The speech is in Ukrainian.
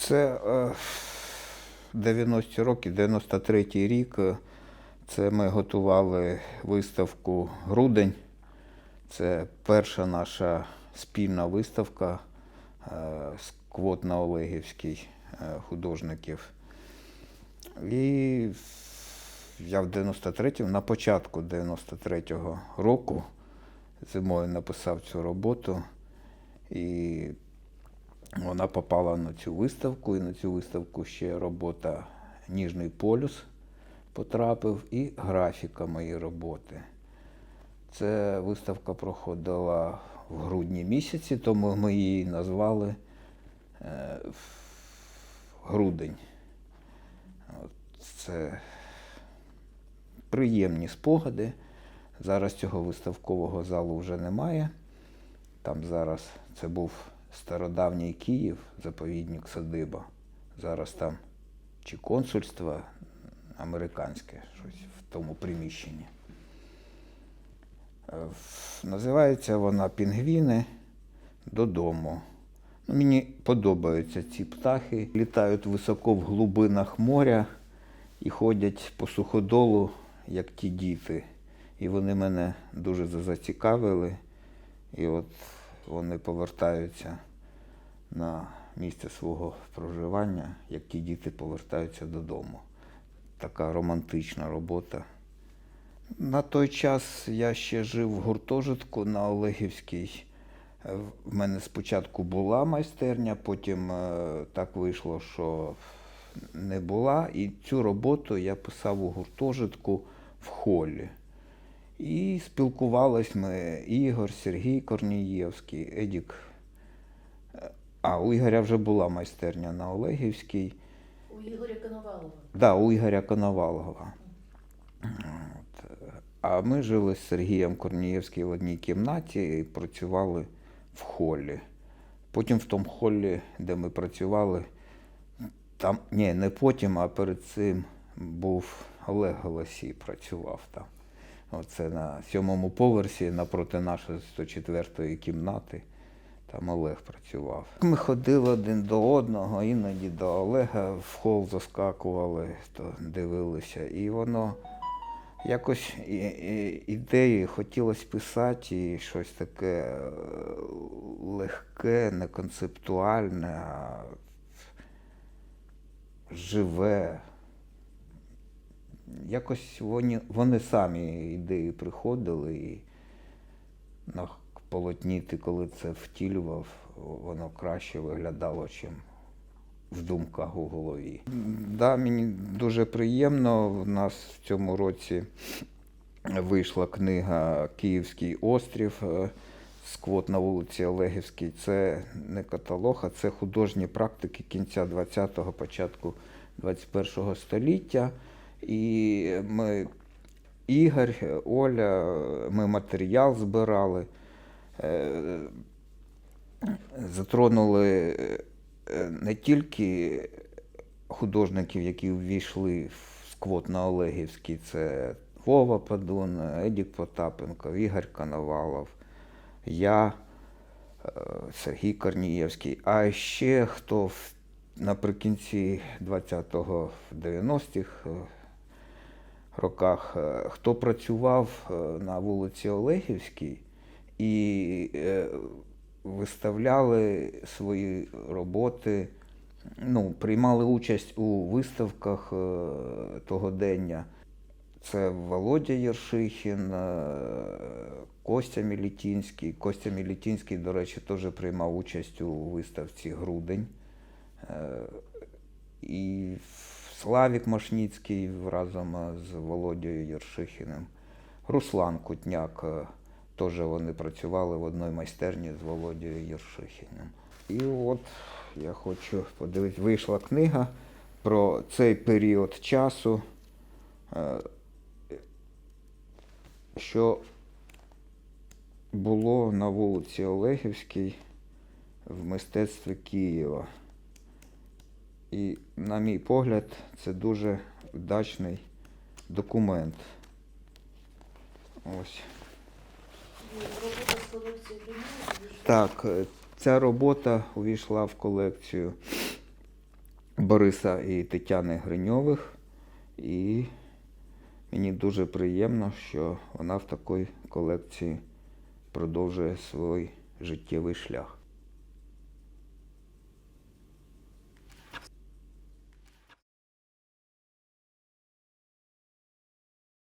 Це е, 90-ті роки, 93-й рік. е, Це ми готували виставку Грудень. Це перша наша спільна виставка е, з квот на Олегівській е, художників. І я в 93-му, на початку 93-го року зимою написав цю роботу. І вона попала на цю виставку, і на цю виставку ще робота Ніжний полюс потрапив і графіка моєї роботи. Ця виставка проходила в грудні місяці, тому ми її назвали е, Грудень. Це приємні спогади. Зараз цього виставкового залу вже немає. Там зараз це був стародавній Київ, заповідник Садиба. Зараз там чи консульство американське, щось в тому приміщенні. Е, Називається вона Пінгвіни додому. Ну, мені подобаються ці птахи. Літають високо в глибинах моря і ходять по суходолу, як ті діти. І вони мене дуже зацікавили. І от вони повертаються на місце свого проживання, як ті діти повертаються додому. Така романтична робота. На той час я ще жив в гуртожитку на Олегівській. В мене спочатку була майстерня, потім е, так вийшло, що не була. І цю роботу я писав у гуртожитку в холі. І спілкувались ми Ігор, Сергій Корнієвський, Едік. А у Ігоря вже була майстерня на Олегівській. У Ігоря Коновалова. Да, у Ігоря Коновалова. От. А ми жили з Сергієм Корнієвським в одній кімнаті і працювали в холі. Потім в тому холі, де ми працювали, там, ні, не потім, а перед цим був Олег Голосій, працював там. Оце на сьомому поверсі напроти нашої 104-ї кімнати. Там Олег працював. Ми ходили один до одного, іноді до Олега в хол заскакували, то дивилися. І воно якось і, і, ідеї хотілося писати і щось таке е, легке, не концептуальне, а живе. Якось вони, вони самі ідеї приходили і на полотні ти коли це втілював, воно краще виглядало, чим в думках у голові. Да, мені дуже приємно. У нас в цьому році вийшла книга Київський острів е, з квот на вулиці Олегівській. Це не каталог, а це художні практики кінця 20-го, початку 21-го століття. І ми, Ігор, Оля, ми матеріал збирали, е, затронули е, не тільки художників, які ввійшли в сквот на Олегівський, це Вова Падун, Едік Потапенко, Ігор Коновалов, я, е, Сергій Корнієвський. А ще хто наприкінці 20-го, 90-х е, роках, е, хто працював е, на вулиці Олегівській і е, виставляли свої роботи, ну, приймали участь у виставках тогодення. Це Володя Єршихін, Костя Мілітінський. Костя Мілітінський, до речі, теж приймав участь у виставці Грудень. І Славік Машніцький разом е, з Володією Єршихіним. Руслан Кутняк. е, Теж вони працювали в одній майстерні з Володією Єршихіним. І от я хочу подивитися, вийшла книга про цей період часу, е, що було на вулиці Олегівській в мистецтві Києва. І, на мій погляд, це дуже вдачний документ. Ось. Так, ця робота увійшла в колекцію Бориса і Тетяни Гриньових. І мені дуже приємно, що вона в такій колекції продовжує свій життєвий шлях.